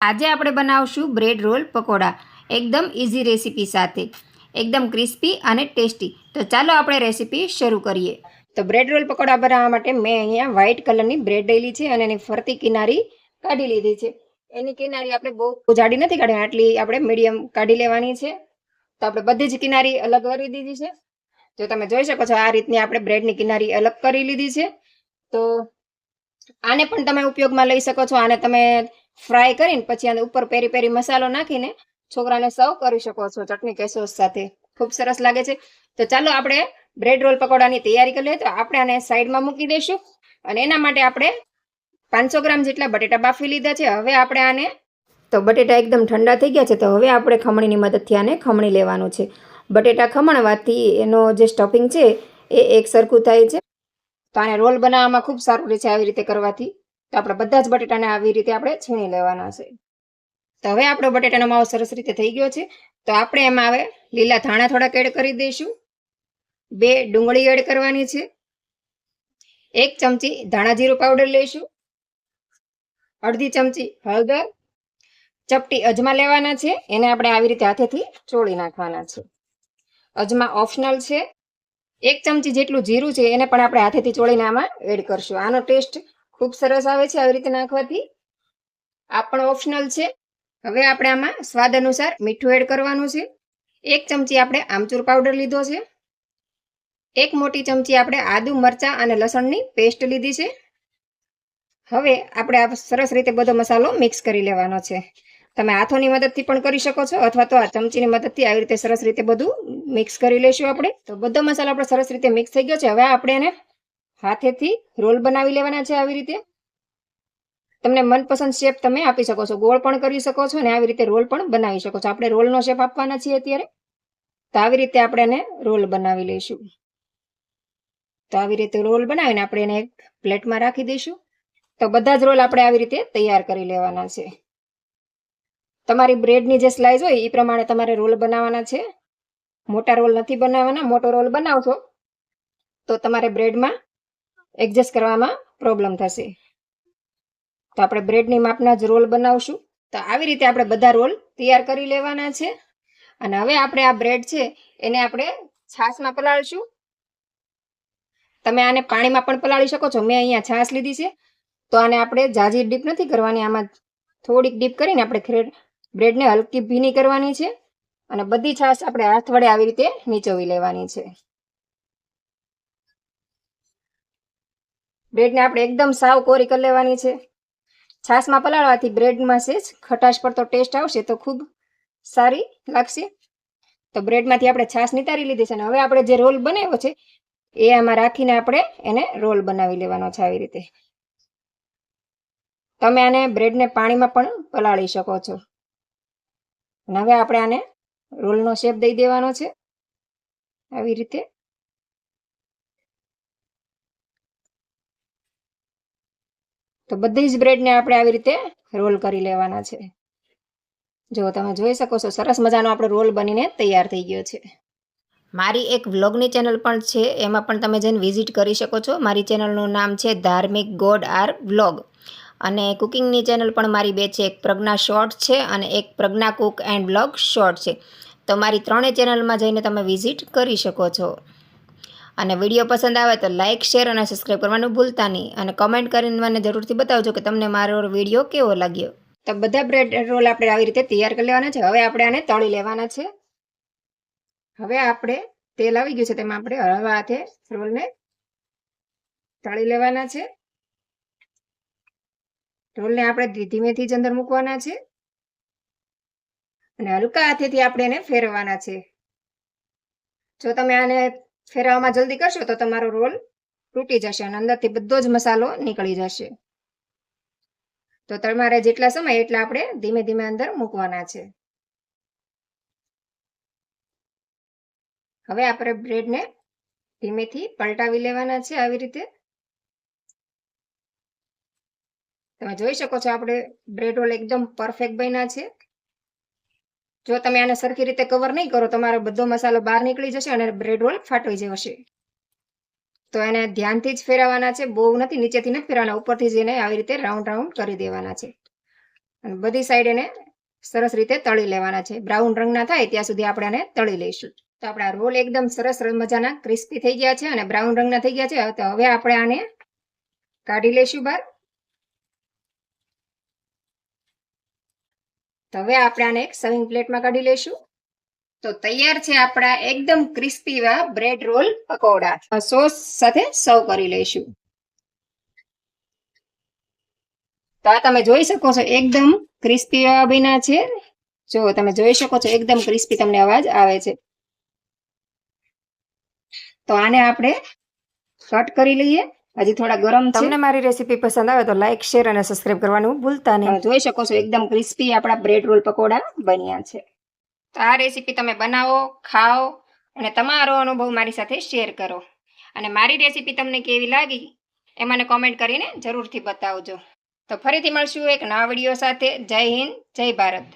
આજે આપણે બનાવશું બ્રેડ રોલ પકોડા. એકદમ ઇઝી રેસીપી સાથે. એકદમ ક્રિસ્પી અને ટેસ્ટી તો ચાલો આપણે રેસીપી શરૂ કરીએ. તો બ્રેડ રોલ પકોડા બનાવવા માટે મેં અહીંયા વ્હાઇટ કલરની બ્રેડ લઈ છે અને એની ફરતી કિનારી કાઢી લીધી છે. એની કિનારી આપણે બહુ જાડી નથી કાઢવાની, આટલી આપણે મીડિયમ કાઢી લેવાની છે. તો આપણે બધી જ કિનારી અલગ કરી દીધી છે. જો તમે જોઈ શકો છો, આ રીતની આપણે બ્રેડની કિનારી અલગ કરી લીધી છે. તો આને પણ તમે ઉપયોગમાં લઈ શકો છો. આને તમે ફ્રાય કરીને પછી આને ઉપર પેરી પેરી મસાલો નાખીને છોકરાને સર્વ કરી શકો છો ચટણી કે સોસ સાથે. ખૂબ સરસ લાગે છે. તો ચાલો આપણે બ્રેડ રોલ પકોડાની તૈયારી કરી લઈએ. તો આપણે આને સાઈડમાં મૂકી દઈશું. અને એના માટે આપણે પાંચસો ગ્રામ જેટલા બટેટા બાફી લીધા છે. હવે આપણે આને તો બટેટા એકદમ ઠંડા થઈ ગયા છે. તો હવે આપણે ખમણીની મદદથી આને ખમણી લેવાનું છે. બટેટા ખમણવાથી એનો જે સ્ટફિંગ છે એ એક સરખું થાય છે. તો આને રોલ બનાવવામાં ખૂબ સારું રહે છે આવી રીતે કરવાથી. તો આપણે બધા જ બટેટાને આવી રીતે આપણે છીણી લેવાના છે. તો હવે આપણો બટેટાનો માવો સરસ રીતે થઈ ગયો છે. તો આપણે એમાં હવે લીલા ધાણા થોડાક એડ કરી દઈશું. બે ડુંગળી એડ કરવાની છે. એક ચમચી ધાણા જીરું પાવડર લઈશું. અડધી ચમચી હળદર. ચપટી અજમા લેવાના છે. એને આપણે આવી રીતે હાથેથી ચોળી નાખવાના છે. અજમા ઓપ્શનલ છે. એક ચમચી જેટલું જીરું છે. એને પણ આપણે હાથેથી ચોળીને આમાં એડ કરશું. આનો ટેસ્ટ ખૂબ સરસ આવે છે આવી રીતે નાખવાથી. આ પણ ઓપ્શનલ છે. હવે આપણે આમાં સ્વાદ અનુસાર મીઠું એડ કરવાનું છે. એક ચમચી આપણે આમચૂર પાવડર લીધો છે. એક મોટી ચમચી આપણે આદુ, મરચાં અને લસણની પેસ્ટ લીધી છે. હવે આપણે આ સરસ રીતે બધો મસાલો મિક્સ કરી લેવાનો છે. તમે હાથોની મદદથી પણ કરી શકો છો અથવા તો આ ચમચીની મદદથી આવી રીતે સરસ રીતે બધું મિક્સ કરી લઈશું આપણે. તો બધો મસાલો આપણે સરસ રીતે મિક્સ થઈ ગયો છે. હવે આપણે એને હાથેથી રોલ બનાવી લેવાના છે આવી રીતે. તમને મનપસંદ શેપ તમે આપી શકો છો. ગોળ પણ કરી શકો છો અને આવી રીતે રોલ પણ બનાવી શકો છો. આપણે રોલનો શેપ આપવાના છીએ અત્યારે. તો આવી રીતે આપણે એને રોલ બનાવી લઈશું. તો આવી રીતે રોલ બનાવીને આપણે એને એક પ્લેટમાં રાખી દઈશું. તો બધા જ રોલ આપણે આવી રીતે તૈયાર કરી લેવાના છે. તમારી બ્રેડની જે સ્લાઇસ હોય એ પ્રમાણે તમારે રોલ બનાવવાના છે. મોટા રોલ નથી બનાવવાના, મોટો રોલ બનાવશો. તો તમારે બ્રેડમાં એડજસ્ટ કરવામાં પ્રોબ્લેમ થશે. તો આપણે બ્રેડની માપના જ રોલ બનાવશું. તો આવી રીતે આપણે બધા રોલ તૈયાર કરી લેવાના છે. અને હવે આપણે આ બ્રેડ છે, એને આપણે છાશમાં પલાળશું. તમે આને પાણીમાં પણ પલાળી શકો છો. મેં અહીંયા છાશ લીધી છે. તો આને આપણે જાજી ડીપ નથી કરવાની, આમાં થોડીક ડીપ કરીને આપણે બ્રેડને હલકી ભીની કરવાની છે. અને બધી છાશ આપણે હાથ વડે આવી રીતે નીચોવી લેવાની છે. બ્રેડને આપણે એકદમ સાવ કોરી કરી લેવાની છે. છાશમાં પલાળવાથી બ્રેડમાં છે ખટાશ પર તો ટેસ્ટ આવશે તો ખૂબ સારી લાગશે. તો બ્રેડમાંથી આપણે છાશ નિતારી લીધી છે અને હવે આપણે જે રોલ બનાવ્યો છે, એ આમાં રાખીને આપણે એને રોલ બનાવી લેવાનો છે આવી રીતે. તમે આને બ્રેડને પાણીમાં પણ પલાળી શકો છો. અને હવે આપણે આને રોલનો શેપ દઈ દેવાનો છે. આવી રીતે. તો બધી જ બ્રેડને આપણે આવી રીતે રોલ કરી લેવાના છે. જો તમે જોઈ શકો છો, સરસ મજાનો આપણો રોલ બનીને તૈયાર થઈ ગયો છે. મારી એક વ્લોગની ચેનલ પણ છે, એમાં પણ તમે જઈને વિઝિટ કરી શકો છો. મારી ચેનલનું નામ છે ધાર્મિક ગોડ આર વ્લોગ અને કુકિંગની ચેનલ પણ મારી બે છે, એક પ્રજ્ઞા શોર્ટ છે અને એક Pragya cook and vlog short છે. તો મારી ત્રણેય ચેનલમાં જઈને તમે વિઝિટ કરી શકો છો. અને વીડિયો પસંદ આવે તો લાઇક શેર અને સબસ્ક્રાઈબ કરવાનું ભૂલતા નહીં. અને કમેન્ટ કરીને મને જરૂરથી બતાવજો કે તમને મારો વીડિયો કેવો લાગ્યો. તો બધા બ્રેડ રોલ આપણે આવી રીતે તૈયાર કરી લેવાના છે. હવે આપણે આને તળી લેવાના છે. હવે આપણે તેલ આવી ગયું છે, તેમાં આપણે હળવા હાથે રોલને તળી લેવાના છે. રોલને આપણે ધીમેથી જ અંદર મૂકવાના છે. અને હલકા હાથેથી આપણે એને ફેરવવાના છે. જો તમે આને ફેરવવામાં જલ્દી કરશો તો તમારો રોલ તૂટી જશે અને અંદરથી બધો જ મસાલો નીકળી જશે. તો તમારે જેટલા સમય એટલા આપણે ધીમે ધીમે અંદર મૂકવાના છે. હવે આપણે બ્રેડને ધીમેથી પલટાવી લેવાના છે આવી રીતે. તમે જોઈ શકો છો આપણે બ્રેડ રોલ એકદમ પરફેક્ટ બન્યા છે. જો તમે આને સરખી રીતે કવર નહીં કરો તમારો બધો મસાલો બહાર નીકળી જશે અને બ્રેડ રોલ ફાટવી જશે તો એને ધ્યાનથી જ ફેરવવાના છે, બહુ નથી, નીચેથી નથી ફેરવાના ઉપરથી જ એને આવી રીતે રાઉન્ડ રાઉન્ડ કરી દેવાના છે. અને બધી સાઈડ એને સરસ રીતે તળી લેવાના છે. બ્રાઉન રંગના થાય ત્યાં સુધી આપણે આને તળી લઈશું. તો આપણા રોલ એકદમ સરસ મજાના ક્રિસ્પી થઈ ગયા છે અને બ્રાઉન રંગના થઈ ગયા છે. તો હવે આપણે આને કાઢી લઈશું બહાર. તો હવે આપણે આને એક સર્વિંગ પ્લેટમાં કાઢી લઈશું. તો તૈયાર છે આપણા એકદમ ક્રિસ્પી એવા બ્રેડ રોલ પકોડા. સોસ સાથે સર્વ કરી લઈશું. તો આ તમે જોઈ શકો છો એકદમ ક્રિસ્પી એવા બન્યા છે. જો તમે જોઈ શકો છો એકદમ ક્રિસ્પી તમને અવાજ આવે છે. તો આને આપણે કટ કરી લઈએ. હજી થોડા ગરમ તમને મારી રેસીપી પસંદ આવે તો લાઈક શેર અને સબસ્ક્રાઇબ કરવાનું ભૂલતા નહીં. જોઈ શકો છો એકદમ ક્રિસ્પી આપણા બ્રેડ રોલ પકોડા બન્યા છે. તો આ રેસીપી તમે બનાવો ખાઓ અને તમારો અનુભવ મારી સાથે શેર કરો. અને મારી રેસીપી તમને કેવી લાગી એ મને કોમેન્ટ કરીને જરૂરથી બતાવજો. તો ફરીથી મળશું એક નવા વીડિયો સાથે. જય હિન્દ જય ભારત.